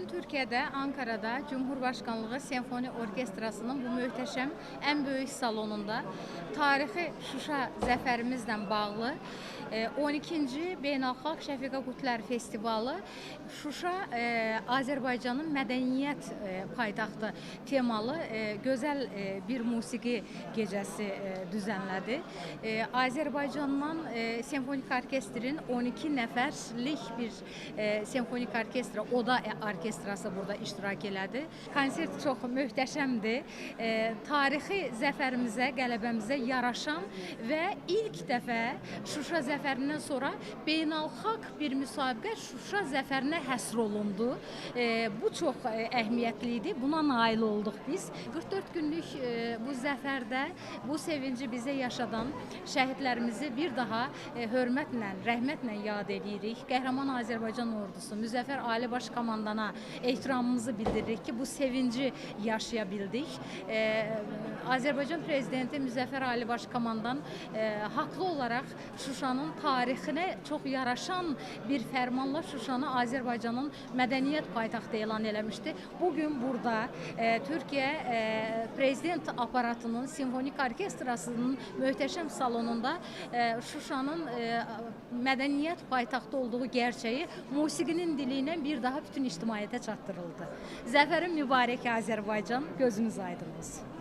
Bugün Türkiye'de, Ankara'da Cumhurbaşkanlığı Senfoni Orkestrasının bu möhtəşəm en büyük salonunda tarixi Şuşa zəfərimizlə bağlı e, 12-ci Beynəlxalq Şəfiqə Qutlər Festivalı Şuşa e, Azərbaycanın mədəniyyət e, paytaxtı temalı e, gözəl e, bir musiqi gecəsi e, düzənlədi. E, Azərbaycandan e, senfonik orkestrin 12 nəfərlik bir e, senfonik orkestra, Oda orkestrası burada iştirak elədi. Konsert çox möhtəşəmdir. E, tarixi zəfərimizə, qələbəmizə yaraşan və ilk dəfə Şuşa zəfərindən sonra beynəlxalq bir müsabiqə Şuşa zəfərinə həsr olundu. E, bu çox e. Buna nail olduq biz. 44 günlük e, bu zəfərdə bu sevinci bizə yaşadan şəhidlərimizi bir daha e, hörmətlə, rəhmətlə yad edirik. Qəhrəman Azərbaycan ordusu, Müzəffər Ali Baş Komandana ehtiramımızı bildiririk ki, bu sevinci yaşaya bildik. E, Azərbaycan Prezidenti Müzəffər Ali Baş Komandan e, haqlı olaraq Şuşanın tarixinə çox yaraşan bir fərmanla Şuşanı Azərbaycanın mədəniyyət paytaxtı elan eləmişdi. Bugün burada e, Türkiyə e, Prezident aparatının simfonik orkestrasının möhtəşəm salonunda e, Şuşanın e, mədəniyyət paytaxtı olduğu gerçeği musiqinin dili ilə bir daha bütün ictimaiyyətə çatdırıldı. Zəfərin mübarək Azərbaycan, gözünüz aydın olsun.